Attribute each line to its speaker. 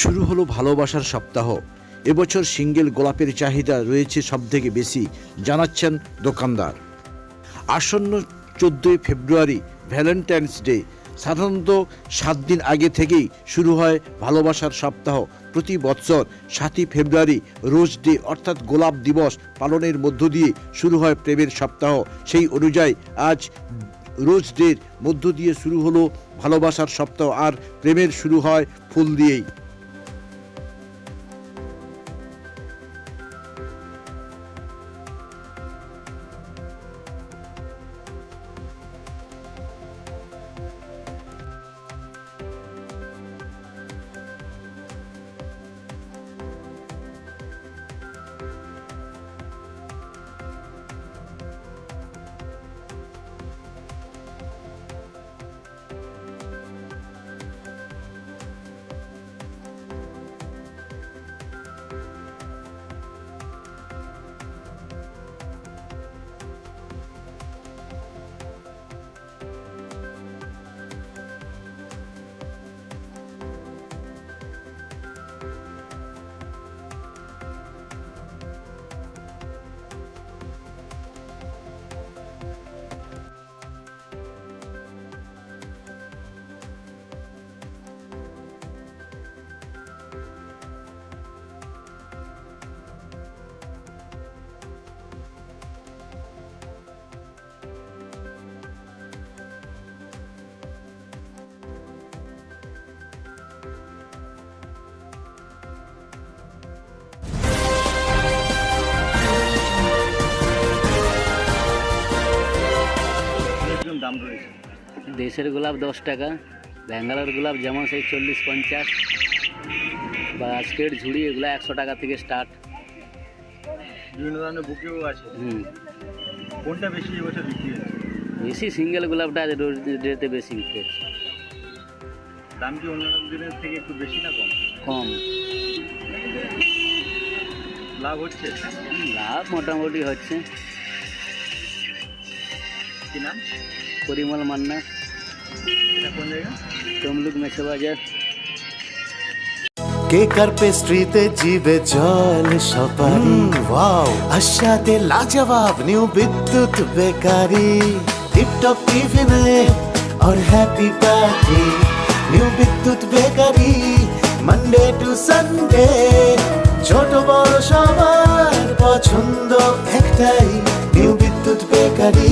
Speaker 1: শুরু হলো ভালোবাসার সপ্তাহ। এবছর সিঙ্গেল গোলাপের চাহিদা রয়েছে সবথেকে বেশি, জানাচ্ছেন দোকানদার। আসন্ন চোদ্দোই ফেব্রুয়ারি ভ্যালেন্টাইন্স ডে, সাধারণত সাত দিন আগে থেকেই শুরু হয় ভালোবাসার সপ্তাহ। প্রতি বছর সাতই ফেব্রুয়ারি রোজ ডে অর্থাৎ গোলাপ দিবস পালনের মধ্য দিয়ে শুরু হয় প্রেমের সপ্তাহ। সেই অনুযায়ী আজ রোজ ডের মধ্য দিয়ে শুরু হলো ভালোবাসার সপ্তাহ আর প্রেমের শুরু হয় ফুল দিয়েই।
Speaker 2: দাম রয়েছে?
Speaker 3: দেশের গোলাপ দশ টাকা ব্যাঙ্গালোর গোলাপ যেমন সেই চল্লিশ পঞ্চাশ বা স্টেট ঝুড়ি এগুলো একশো টাকা থেকে স্টার্ট
Speaker 2: বিভিন্ন ধরনের বুকেও আছে।
Speaker 3: হুম।
Speaker 2: কোনটা বেশি এবছর বিক্রি হয়েছে?
Speaker 3: বেশি সিঙ্গেল গোলাপটা আজ ডেতে বেশি বিক্রি হচ্ছে।
Speaker 2: দাম কি অন্যান্য দিনের থেকে একটু বেশি না কম?
Speaker 3: কম।
Speaker 2: লাভ হচ্ছে?
Speaker 3: লাভ মোটামুটি হচ্ছে।
Speaker 2: কি নাম?
Speaker 3: পরিমল মান্না
Speaker 2: এটা কোন জায়গা
Speaker 3: তমলুক মেছো বাজার
Speaker 4: কেক আর পেস্ট্রিতে জিবে জল সপারি ওয়াও আশাতে লাজবাব নিউ বিদ্যুৎ বেকারি টিপটপ টিফিনে और happy party new Bidyut bakery Monday to Sunday ছোট বড় সবার পছন্দ একটাই নিউ বিদ্যুৎ বেকারি